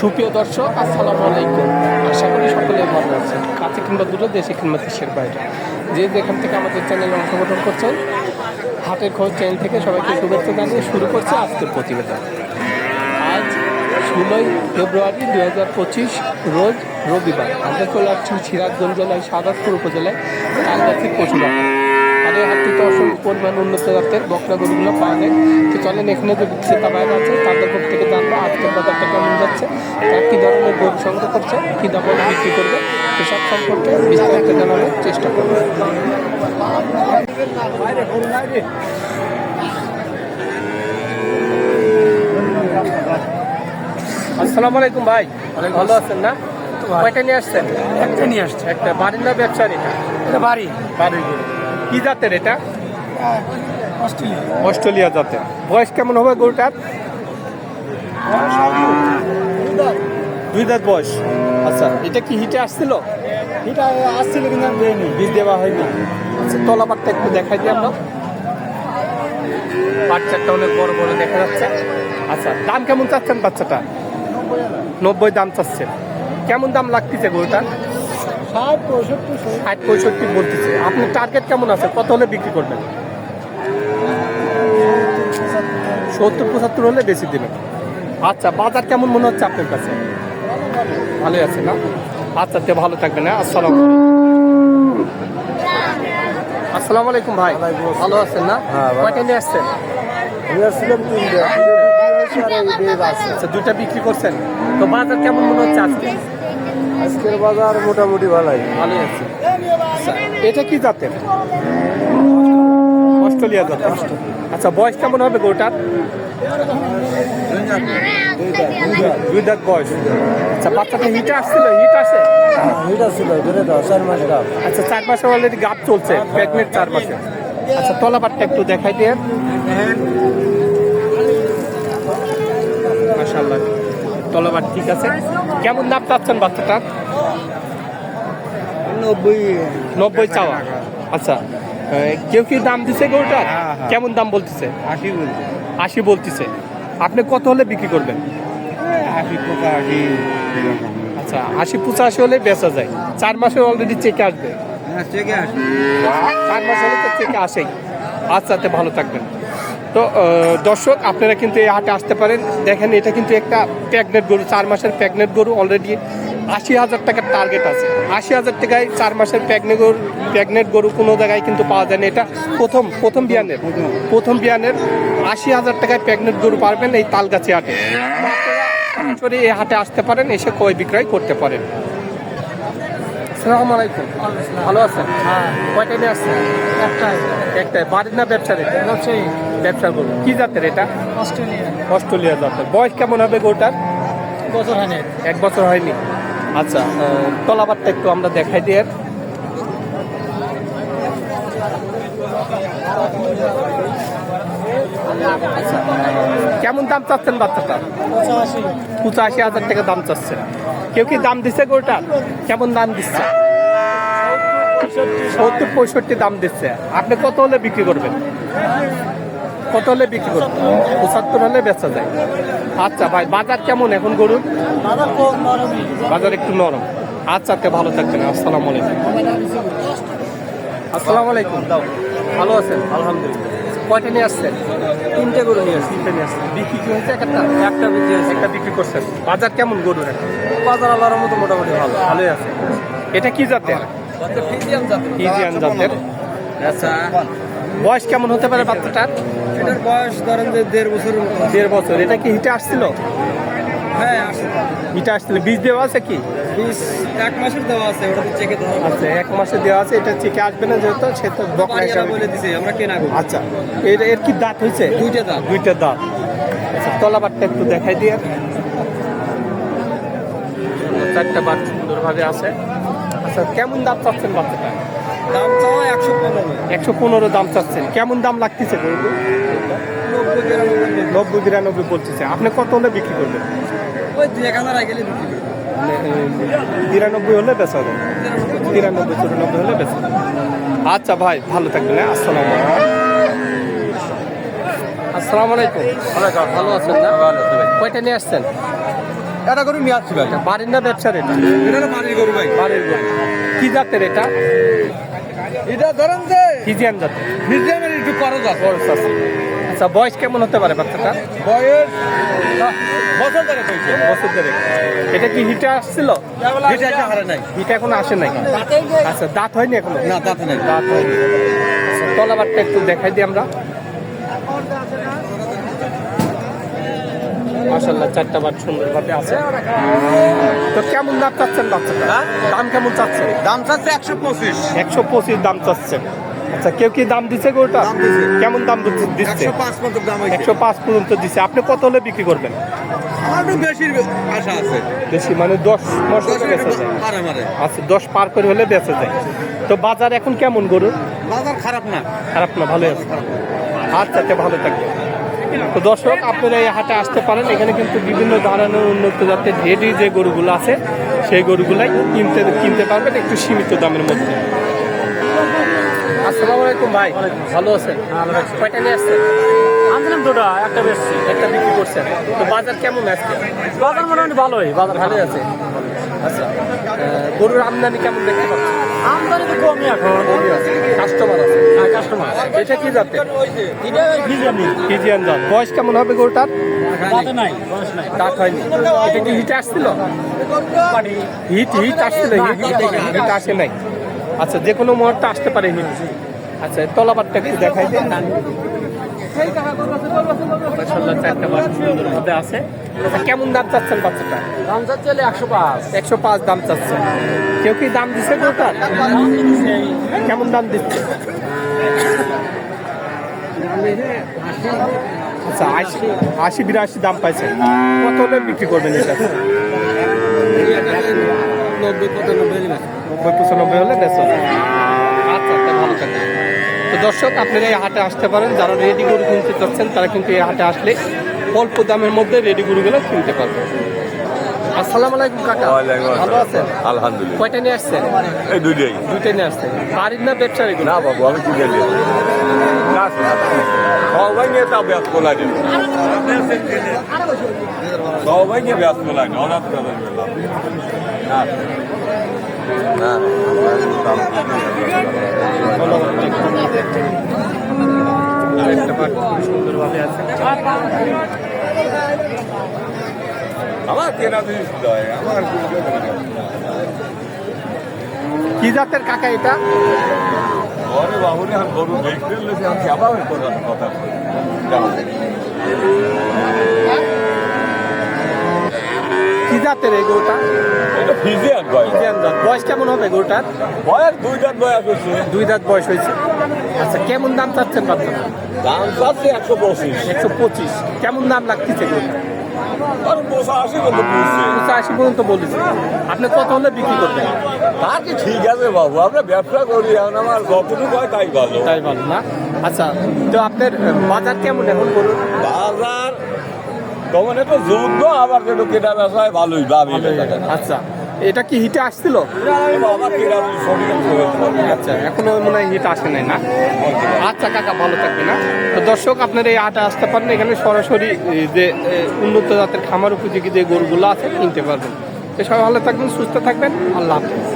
সুপ্রিয় দর্শক, আসসালামু আলাইকুম। আশা করি সকলে ভালো আছেন। কাছে কিংবা দূরে, দেশে কিংবা দেশের বাইরে। যে যেখান থেকে আমাদের চ্যানেলে অংশগ্রহণ করছেন, হাটের খোঁজ চ্যানেল থেকে সবাইকে শুভেচ্ছা জানিয়ে শুরু করছে আজকের প্রতিবেদন। আজ ষোলোই ফেব্রুয়ারি দু হাজার পঁচিশ, রোজ রবিবার। আমরা চলে আসছি সিরাজগঞ্জ জেলায় সাদাতপুর উপজেলায় কালগাছি পশুরা এই হাটটিতে অসংখ্য পরিমাণ উন্নত জাতের বকরা গরুগুলো পাওয়া যায়। তো চলেন এখানে যে বিক্রেতা বাইরে আছে তাদের মুখ থেকে জানব আজকের বাজারটা কেমন যাচ্ছে তারা কী ধরনের গরু সংগ্রহ করছে কী দামে বিক্রি করবে এসব সম্পর্কে বিস্তারিত জানানোর চেষ্টা করব। আসসালামু আলাইকুম ভাই। ভালো আছেন না? কয়টা নিয়ে আসছেন? একটা নিয়ে আসছে। একটা বাড়ির না ব্যবসা এটা? বাড়ি। গরু। কি জাতের এটা? অস্ট্রেলিয়া। অস্ট্রেলিয়া জাতের। বয়স কেমন হবে গরুটার? দুই দাঁত বয়স। আচ্ছা এটা কি হিটে আসছিল? এটা আসছিল কিন্তু আমি দেয়নি বীজ দেওয়া হয়নি। আচ্ছা তলাপাটটা একটু দেখাই দিই আমরা। বাচ্চাটা অনেক বড় বড় দেখা যাচ্ছে। আচ্ছা দাম কেমন চাচ্ছেন বাচ্চাটা? নব্বই দাম চাচ্ছেন কেমন দাম লাগতেছে গরুটা ষাট পঁয়ষট্টি ষাট পঁয়ষট্টি বলতেছে। আপনার টার্গেট কেমন আছে? কত হলে বিক্রি করবেন? সত্তর পঁচাত্তর হলে বেশি দেবেন। আচ্ছা বাজার কেমন মনে হচ্ছে আপনার কাছে? ভালোই আছে না? আচ্ছা তে ভালো থাকবেন হ্যাঁ? আসসালাম আসসালামু আলাইকুম ভাই। ভালো আছেন না? হ্যাঁ। কয়টা নিয়ে আসছেন? আচ্ছা দুইটা বিক্রি করছেন। তো বাজার কেমন মনে হচ্ছে আজকে? আজকের বাজার মোটামুটি ভালোই। ভালোই আছে। এটা কি জাতের? অস্ট্রেলিয়া জাতের। আচ্ছা বয়স কেমন হবে গরুটার? দুই দাঁত বয়স। আচ্ছা বাচ্চাটা হিটে আসছিল? হিট আসে? এটা ছিল ধরে দাও চার মাস গাপ আচ্ছা চার মাসে অলরেডি গাপ চলছে প্রেগনেন্ট চার মাসে। আচ্ছা তলাবারটা একটু দেখাই দিয়ে। মাশাল্লাহ তলাবার ঠিক আছে। কেমন দাম চাচ্ছেন বাচ্চাটা? নব্বই। নব্বই চাওয়া। আচ্ছা। কেউ কি দাম দিছে গরুটার? হ্যাঁ, হ্যাঁ। কেমন দাম বলতেছে? আশি বলছে। আশি বলতেছে। আপনি কত হলে বিক্রি করবেন? আচ্ছা আশি পঁচাশি হলে বেচা যায়। চার মাসে অলরেডি চেকে আসবে। না চেকে আসি চার মাস হলে তো চেকে আসেই। আচ্ছা ভালো থাকবেন। তো দর্শক, আপনারা কিন্তু এই হাটে আসতে পারেন। দেখেন, এটা কিন্তু একটা প্যাগনেট গরু, চার মাসের প্যাগনেট গরু অলরেডি আশি হাজার টাকার টার্গেট আছে। আশি হাজার টাকায় চার মাসের প্যাগনেট গরু প্যাগনেট গরু কোনো জায়গায় কিন্তু পাওয়া যায় না। এটা প্রথম প্রথম বিয়ানের প্রথম বিয়ানের আশি হাজার টাকায় প্যাগনেট গরু পারবেন এই তালগাছি হাটে। এই হাটে আসতে পারেন, এসে ক্রয় বিক্রয় করতে পারেন। আসসালামু আলাইকুম। ভালো আছেন? হ্যাঁ। কয়টা নিয়ে আসছেন? একটাই। একটাই। বাড়ির না ব্যবসার ব্যবসায়ী। ব্যবসা করব কি জাতের এটা? অস্ট্রেলিয়া। অস্ট্রেলিয়া জাতের। বয়স কেমন হবে গোটার বছর হয়নি এক বছর হয়নি। আচ্ছা তলাবারটা একটু আমরা দেখাই দিয়ে কেমন দাম চাচ্ছেন বাচ্চাটা? পঁচাশি হাজার টাকা দাম চাচ্ছেন কেউ কি দাম দিচ্ছে গরুটার কেমন দাম দিচ্ছে? সত্তর পঁয়ষট্টি দাম দিচ্ছে। আপনি কত হলে বিক্রি করবেন? কত হলে বিক্রি করবেন? পঁচাত্তর হলে বেচা যায়। আচ্ছা ভাই, বাজার কেমন এখন গরুর বাজার একটু নরম। আচ্ছা আচ্ছা ভালো থাকবেন। আসসালামু আলাইকুম। আসসালামু আলাইকুম। ভালো আছেন? আলহামদুলিল্লাহ। কয়টা নিয়ে আসছেন? তিনটে গরু নিয়ে আসছেন তিনটে নিয়ে আসছেন। বিক্রি কি হয়েছে? একটা একটা বিক্রি হয়েছে। একটা বিক্রি করছেন। বাজার কেমন গরু একটা বাজার আল্লাহর মতো মোটামুটি ভালো। ভালোই আছে। এটা কি জাতের? ফিজিয়ান জাতের। আচ্ছা। বয়স কেমন হতে পারে বাচ্চাটার? এটার বয়স ধরেন যে দেড় বছর দেড় বছর। এটা কি হিটে আসছিল? হ্যাঁ আসে হিটে আসছিল বীজ দেওয়া আছে কি? বিশ এক মাসের দেওয়া আছে ওটা তো চেকে দেওয়া আচ্ছা এক মাসে দেওয়া আছে এটা চেকে আসবে না যেহেতু সে তো বকরা হিসাবে। বলে দিছে আমরা কেনা আচ্ছা এর এর কি দাঁত হয়েছে? দুইটা দাঁত। দুইটা দাঁত। আচ্ছা তলাবারটা একটু দেখাই দিয়ে। চারটা বাট সুন্দরভাবে আছে। আচ্ছা কেমন দাম চাচ্ছেন বাচ্চাটা? দাম চাওয়া একশো পনেরো। একশো পনেরো দাম চাচ্ছেন। কেমন দাম লাগতেছে গরু নব্বই বিরানব্বই। নব্বই বিরানব্বই বলতেছে। আপনি কত হলে বিক্রি করবেন? বিরানব্বই হলে বেচা হবে তিরানব্বই চুরানব্বই হলে বেচা। আচ্ছা ভাই ভালো থাকবেন হ্যাঁ? আসসালাম আসসালামু আলাইকুম। ভালো আছেন না? কয়টা নিয়ে আসছেন? এটা গরু নিয়ে আসছি ভাই। বাড়ির না ব্যবসার এটা? এটা বাড়ির গরু ভাই। বাড়ির গরু। কি জাতের এটা? এটা ধরেন যে ফিজিয়ান জাতের। একটু খরচ আছে। আচ্ছা বয়স কেমন হতে পারে বাচ্চাটা বয়স বছর ধরে বছর ধরে এটা কি হিটে আসছিল? হারে নাই। হিট এখন আসে নাই? আচ্ছা দাঁত হয়নি এখনও? না তাতে নাই দাঁত হয়নি। আচ্ছা তলাবারটা একটু দেখাই দিই আমরা। মাসাল্লাহ চারটা বার সুন্দরভাবে আছে। তো কেমন দাম চাচ্ছেন বাচ্চাটা? দাম কেমন চাচ্ছেন? দাম চাচ্ছে একশো পঁচিশ। একশো পঁচিশ দাম চাচ্ছেন। আচ্ছা কেউ কি দাম দিচ্ছে গরুটা কেমন দাম দিচ্ছে- একশো পাঁচ পর্যন্ত দিচ্ছে আপনি কত হলে বিক্রি করবেন? বেশি মানে দশ মারে আচ্ছা দশ পার করে হলে বেঁচে যায়। তো বাজার এখন কেমন গরুর? বাজার খারাপ না। খারাপ না ভালো আছে। আচ্ছা আচ্ছা ভালো থাকবে তো দর্শক আপনারা এই হাটে আসতে পারেন। এখানে কিন্তু বিভিন্ন ধরনের উন্নত জাতের রেডি যে গরুগুলো আছে সেই গরুগুলাই কিনতে কিনতে পারবেন একটু সীমিত দামের মধ্যে। আসসালামু আলাইকুম ভাই। ভালো আছেন? কয়টা নিয়ে আসছেন? আনছিলাম দুটো একটা বেশি একটা বিক্রি করছেন। তো বাজার কেমন আজকে? বাজার মোটামুটি ভালোই বাজার ভালো। আছে? আচ্ছা গরুর আমদানি কেমন দেখতে পাচ্ছেন? আমদানি তো কমই এখন। কমই আছে। কাস্টমার আছে? কাস্টমার এটা কি জাতের? এটা ভিজানি ফিজিয়ান জাত। বয়স কেমন হবে গরুটার? দাঁতে নাই বয়স নাই। দাঁত হয়নি। এটা কি হিট আসছিল? হিট হিট আসছিল হিট? হিট আসে নাই। আচ্ছা যে কোনো মুহূর্তে আসতে পারে হিট আচ্ছা তলাবারটা একটু দেখাই দিন। মাশাআল্লাহ, চারটা বাস সুন্দরভাবে আছে। আচ্ছা কেমন দাম চাচ্ছেন বাচ্চাটা? দাম চাচ্ছে একশো পাঁচ। একশো পাঁচ দাম চাচ্ছে। কেউ কি দাম গরুটার? কেমন দাম দিচ্ছে? আচ্ছা আশি আশি বিরাশি দাম পাইছে। কত হলে বিক্রি করবেন এটা? নব্বই পঁচানব্বই নব্বই পঁচানব্বই হলে বেচা। আচ্ছা আচ্ছা ভালো থাকবে তো দর্শক আপনারা এই হাটে আসতে পারেন। যারা রেডি গরু কিনতে চাচ্ছেন তারা কিন্তু এই হাটে আসলে অল্প দামের মধ্যে রেডি গরুগুলো কিনতে পারবেন আসসালামু আলাইকুম কাকা। ভালো আছেন? আলহামদুলিল্লাহ। কয়টা নিয়ে আসছেন? এই দুইটাই। দুইটা নিয়ে আসছেন। বাড়ির না ব্যবসার এগুলো? না বাবু আমি কি গেলি সবাই নিয়ে তা ব্যাস কোলা দিল সবাই নিয়ে ব্যাস কোলা দিল অনাথ না না আরেকটা পাট খুব আমার কেনা জিনিস আমার কি জাতের কাকা এটা? ঘরে বাবুরে আর গরু দেখতে লেগে আমি আবার কথা কথা বলি। কি জাতের এই গরুটা? এটা ফিজিয়ান জাত। বয়স কেমন হবে গরুটার? বয়স দুই দাঁত বয়স হচ্ছে দুই দাঁত বয়স হয়েছে। আচ্ছা কেমন দাম চাচ্ছেন দাম চাচ্ছে একশো পঁচিশ। একশো পঁচিশ। কেমন দাম লাগতেছে গরুটা? পঁচাশি পর্যন্ত বলেছে। আপনি কত হলে বিক্রি করবেন? তা কি ঠিক আছে বাবু? আমরা ব্যবসা করি এখন আমার যতটুকু হয় তাই ভালো। তাই ভালো না? আচ্ছা তো আপনার বাজার কেমন এখন করুন বাজার তখন একটু যুদ্ধ আবার একটু কেটা বেচা হয় ভালোই লাভই আচ্ছা এটা কি হিটে আসছিল? আচ্ছা এখনও মনে হয় হিট আসে নাই না। আচ্ছা কাকা, ভালো থাকবে না তো দর্শক, আপনারা এই আটা আসতে পারেন, এখানে সরাসরি যে উন্নত জাতের খামার উপযোগী যে গরুগুলো আছে কিনতে পারবেন। তো সবাই ভালো থাকবেন, সুস্থ থাকবেন, আল্লাহ হাফেজ।